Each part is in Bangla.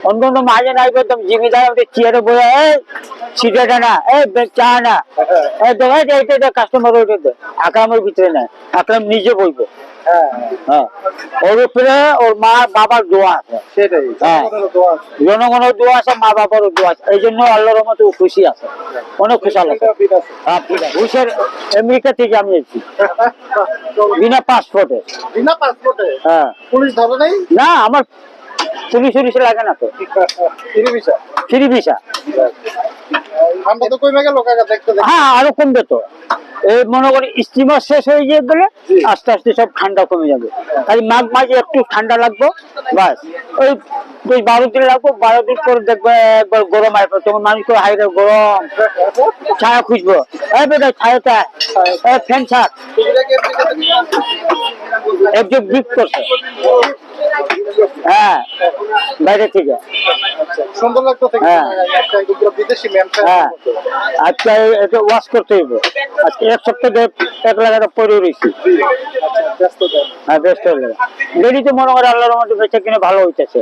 মাঝে নাই জিমিদার আমাদের চেয়ারে বলে এই না এই চা না। এই দেখ এই এটা কাস্টমার ওইটা দে। আকরামের ভিতরে আকরাম নিজে বলবে। হ্যাঁ। হ্যাঁ। ওর উপরে ওর মা বাবার দোয়া আছে। সেটাই। হ্যাঁ। জনগণেরও দোয়া আছে। জনগণের দোয়া আছে মা বাবারও দোয়া আছে। এই জন্য আল্লাহর রহমতে খুশি আছে। অনেক খুশাল আছে। এটা বিল আছে। হ্যাঁ ঠিক আছে। ঘুষের আমেরিকা থেকে আমি এসেছি। বিনা পাসপোর্টে বিনা পাসপোর্টে হ্যাঁ। পুলিশ ধরে নাই? না আমার পুলিশ উলিশ লাগে না তো? ফ্রি ভিসা হ্যাঁ আরও কমবে তো। এই মনে করি স্টিমার শেষ হয়ে গিয়ে গেলে আস্তে আস্তে সব ঠান্ডা কমে যাবে। খালি মাঘ মাঝে একটু ঠান্ডা লাগবে বাস। ওই ওই বারো দিন লাগবো বারো দিন পরে দেখবে একবার গরম আসবে। তখন মানুষ করে হাইরে গরম। ছায়া খুঁজবো। এই বেটা ছায়াটা ফ্যান ছাড়। একজন বিক করছে। হ্যাঁ বাইরে থেকে। সুন্দর লাগতো হ্যাঁ। হ্যাঁ। আজকে এটা ওয়াশ করতে হইব। আজকে এক সপ্তাহ ধরে এক রয়েছি। হ্যাঁ ব্যস্ত মনে করে আল্লাহর বেঁচে কিনে ভালো হইতেছে।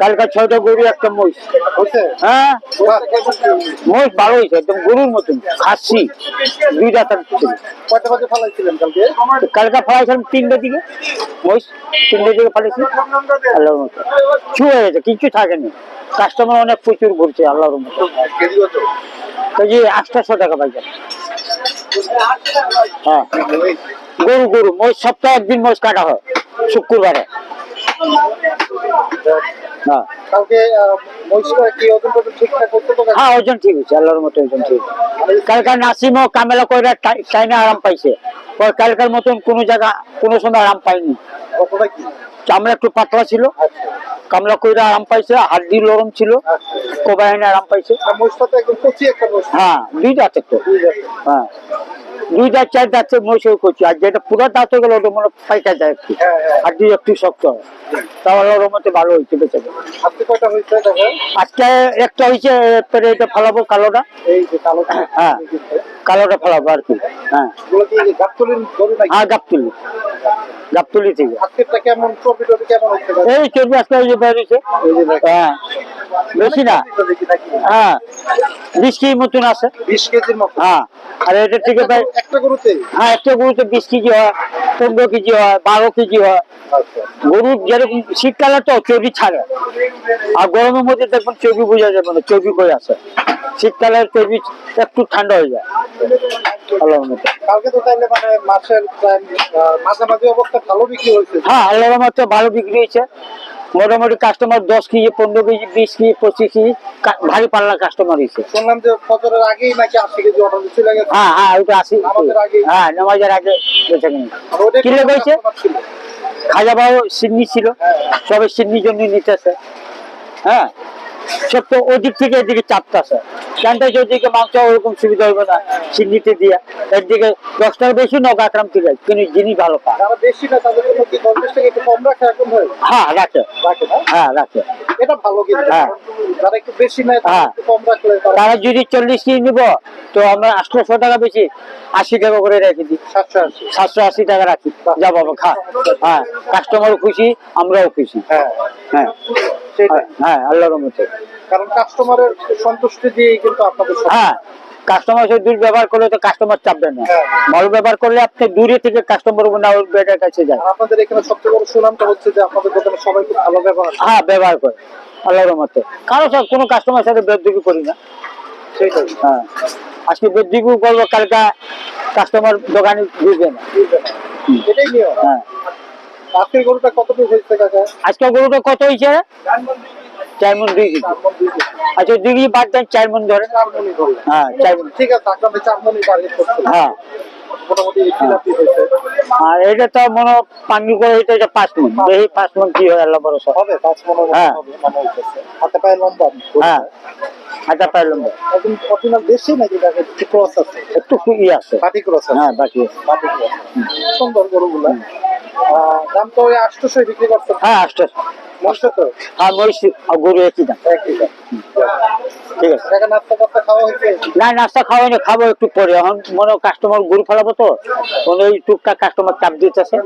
কালকে ছয়টা গরু একটা মহিষ। হ্যাঁ? মহিষ ভালো হয়েছে একদম গরুর মতন খাসি দুই ছিল কালকে? ফলাইছিলাম তিনটের দিকে মহিষ তিনটের দিকে ফলাইছি। আল্লাহর মতো চু হয়ে গেছে কিছু থাকেনি। কাস্টমার অনেক প্রচুর ঘুরছে আল্লাহর মতো কেজি টাকা পাইছেন হ্যাঁ। গরু গরু মোষ সপ্তাহে একদিন মোষ কাটা হয় শুক্রবারে। হ্যাঁ। হ্যাঁ ওজন ঠিক আছে আল্লাহর মতো ওজন ঠিক। কালকার নাসিমও কামেলা করে টাইমে আরাম পাইছে। কালকার মতন কোনো জায়গা কোনো সময় আরাম পাইনি। চামড়া একটু পাতলা ছিল। আচ্ছা। কামলা কইরা আরাম পাইছে হাড্ডি লরম ছিল আচ্ছা আরাম পাইছে। হ্যাঁ দুই দাঁতের তো। হ্যাঁ দুই দাঁত চার দাঁত মহিষেও করছি আর যেটা পুরো দাঁত হয়ে গেলে ওটা মনে হয় পাইকা যায় একটু। হ্যাঁ হ্যাঁ। হাড্ডি একটু শক্ত হয়। তাও আল্লাহর মতো ভালো হয়েছে বেঁচে। আজকে একটা হয়েছে এরপরে এটা ফেলাবো কালোটা। হ্যাঁ। কালোটা ফেলাবো আর কি। হ্যাঁ। গরু নাকি? আর গাবতুলি থেকে। এই চর্বি আজকে ওই যে বেরিয়েছে হ্যাঁ। বেশি না? হ্যাঁ বিশ কেজি মতন আছে। বিশ কেজির মতো? হ্যাঁ আর এটা থেকে প্রায় একটা গরুতে? হ্যাঁ একটা গরুতে বিশ কেজি হয় পনেরো কেজি হয় বারো কেজি হয়। আচ্ছা। গরু যেরকম শীতকালে তো চর্বি ছাড়ে। আর গরমের মধ্যে দেখবেন চর্বি বোঝা যাবে না চর্বি করে আছে। শীতকালে চর্বি একটু ঠান্ডা হয়ে যায়। কালকে তো তাইলে মানে মাসের মাঝামাঝি অবস্থা ভালো বিক্রি হয়েছে। হ্যাঁ আল্লাহর মতো ভালো বিক্রি হয়েছে। মোটামুটি কাস্টমার দশ কেজি পনেরো কেজি বিশ কেজি পঁচিশ কেজি ভারী পাল্লা কাস্টমার হয়েছে শুনলাম যে ফজরের আগেই নাকি আশি কেজি অর্ডার চলে গেছে। হ্যাঁ হ্যাঁ ওইটা আসি হ্যাঁ নামাজের আগে বেঁচে কিনি আর ওটা কি লেগে হয়েছে? customer ছিল। খাজা বাবু সিডনি ছিল। সবাই সিডনির জন্য নিতেছে। হ্যাঁ ওদিক থেকে এদিকে কেনটা ওদিকে মাংস ওরকম সুবিধা হবে না দিয়া একদিকে দশ টাকা বেশি আকরাম থেকে কিন্তু ভালো পায় হয় রাখে। হ্যাঁ রাখে। এটা ভালো কিন্তু। হ্যাঁ। তারা হ্যাঁ। তারা যদি চল্লিশ কেজি নিব তো আমরা আটশোশো টাকা বেশি আশি টাকা করে রেখে দিই। সাতশো আশি। সাতশো আশি টাকা রাখি। যা বাবা খা। হ্যাঁ কাস্টমারও খুশি আমরাও খুশি। হ্যাঁ। হ্যাঁ। সেটাই। হ্যাঁ আল্লাহর মতো কারণ কাস্টমারের সন্তুষ্টি দিয়ে কিন্তু আপনাদের হ্যাঁ কাস্টমার সাথে দুর্ব্যবহার করলে তো কাস্টমার চাপবে না। হ্যাঁ। ভালো ব্যবহার করলে আপনি দূরে থেকে কাস্টমার না বেটার কাছে যায় আর আপনাদের এখানে সবচেয়ে বড় সুনামটা হচ্ছে যে আপনাদের দোকানে সবাই খুব ভালো ব্যবহার করে। হ্যাঁ ব্যবহার করে। আল্লাহর মতো কারও সাথে কোনো কাস্টমার সাথে বেদবি করি না। সেটাই। হ্যাঁ। আজকে বেদবি করব কালকা কাস্টমার দোকানে ঢুকবে না। এটাই হ্যাঁ। আজকের গরুটা হয়েছে কাকা? আজকে গরুটা কত হয়েছে? চার মন দুই কেজি। আচ্ছা দুই কেজি বাদ দেন চার মন। হ্যাঁ চার মণ ঠিক আছে আপনাদের চার মণই হ্যাঁ। আর এটা তো মনে হয় পানি করে এটা পাঁচ মন। দেখি পাঁচ মন কি হয় আল্লাহ ভরসা। হবে পাঁচ মতো হ্যাঁ। মনে হইতেছে হাতে পায়ে লম্বা। হ্যাঁ। অরিজিনাল দেশি নাকি একটু ক্রস আছে। একটু ই আছে। পাটি ক্রস আছে। হ্যাঁ ক্রস সুন্দর গরুগুলা। দাম তো ওই আটশোশো বিক্রি করছেন হ্যাঁ মনসা তো? মরিচ গরু একই দাম। ঠিক আছে। টাকা নাস্তা খাওয়া হয়েছে? না নাস্তা খাওয়াই খাব একটু পরে। এখন মনে কাস্টমার গরু ফেলাবো তো। কোনো এই টুকটাক কাস্টমার চাপ দিতেছে।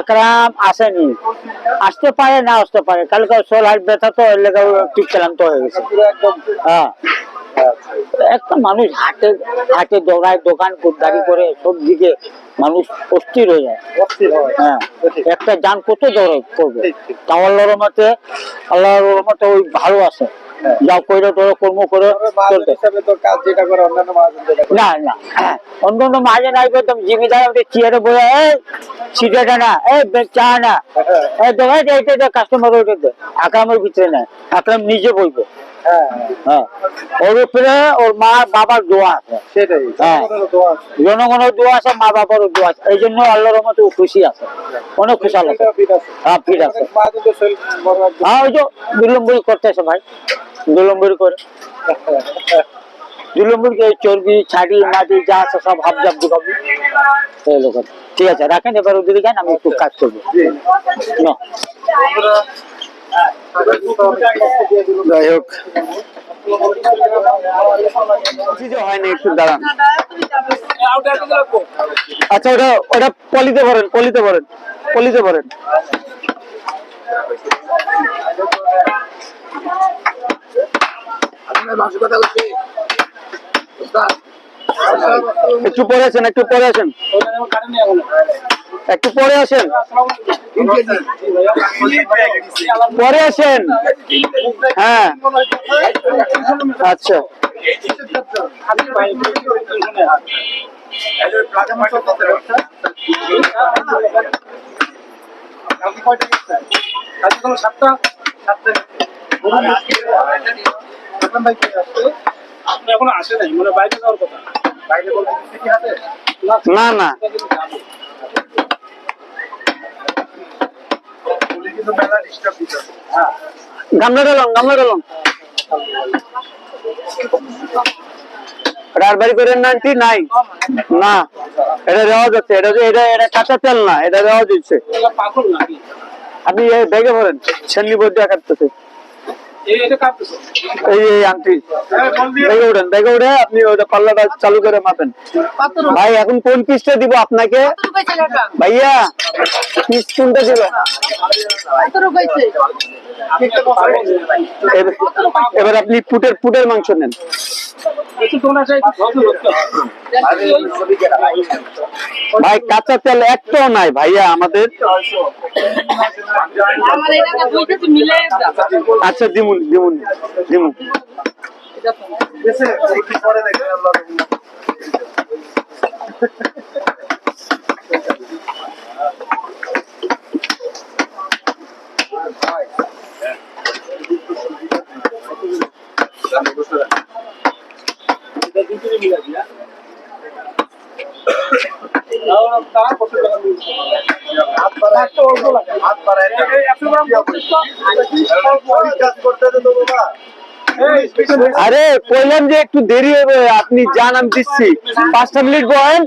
আকরাম আসেনি। আসতে পারে না আসতে পারে। কালকে সোল হাট ব্যথা তো এর লেগে ক্লান্ত হয়ে গেছে। হ্যাঁ। একটা মানুষ হাটে হাটে দোকায় দোকান গাড়ি করে সব দিকে মানুষ অস্থির হয়ে যায়। অস্থির হয় হ্যাঁ একটা যান কত দৌড়ে করবে? তাও আল্লাহ আল্লাহর রহমতে আল্লাহর রহমতে ওই ভালো আছে। যা তোরা কর্ম করে অন্যান্য মাহাজন না না হ্যাঁ। অন্য অন্য মাঝে নাই একদম জিমিদার আমাদের চেয়ারে বলে এই সিটাটা না এই চা না হ্যাঁ, এই দেখো এইটা দে কাস্টমার ওইটা দে আকরামের ভিতরে আকরাম নিজে বলবে হ্যাঁ। হ্যাঁ। ওর উপরে ওর মা বাবার দোয়া আছে। সেটাই। হ্যাঁ। দোয়া আছে। জনগণের দোয়া আছে মা বাবারও দোয়া আছে। এই জন্য আল্লাহর মতো খুশি আছে। অনেক খুশাল আছে। হ্যাঁ ফিট আছে। হ্যাঁ ওই যে দুলম্বরি করতেছে ভাই। দুলম্বরি করে। দুলম্বরি এই চর্বি ছাড়ি মাটি, যা সব হাফ জাপ ঢুকাবি এই লোক ঠিক আছে, রাখেন, এবার ওদিকে যান, আমি একটু কাজ করব। যাই হোক। হয়নি, একটু দাঁড়ান। আচ্ছা ওটা ওটা পলিতে ভরেন পলিতে ভরেন পলিতে ভরেন। একটু পরে আসেন একটু পরে আসেন। একটু পরে আসেন। পরে আসেন। হ্যাঁ। আচ্ছা। সাতটা সাতটা ভাই কি আসছে আপনি এখনও আসে নাই মানে বাইরে যাওয়ার কথা। বাইরে বলতে কি হাতে না না হ্যাঁ। আন্টি? নাই। না। এটা এটা এটা এটা কাঁচা তেল না এটা আপনি ব্যাগে ভরেন। ছেন্নি বই দিয়ে কাটতেছে এই এই এই আন্টি ব্যাগে উঠেন ব্যাগে উঠে আপনি ওটা পাল্লাটা চালু করে মাপেন। ভাই এখন কোন পিসটা দিব আপনাকে? ভাইয়া পিস কোনটা দিব এবার- আপনি পুটের পুটের মাংস নেন। ভাই, কাঁচা তেল একটাও নাই ভাইয়া আমাদের। আচ্ছা দিমুন দিমুন দিমুন আল্লাহ তারা কত টাকা দিচ্ছে? হাত বাড়ায় হাত বাড়ায় এই একশো গ্রাম পঁচিশ কাজ করতে দে তো বাবা এই স্পেশাল আরে কইলাম যে একটু দেরি হবে আপনি যান আমি দিচ্ছি। পাঁচটা মিনিট বয়েন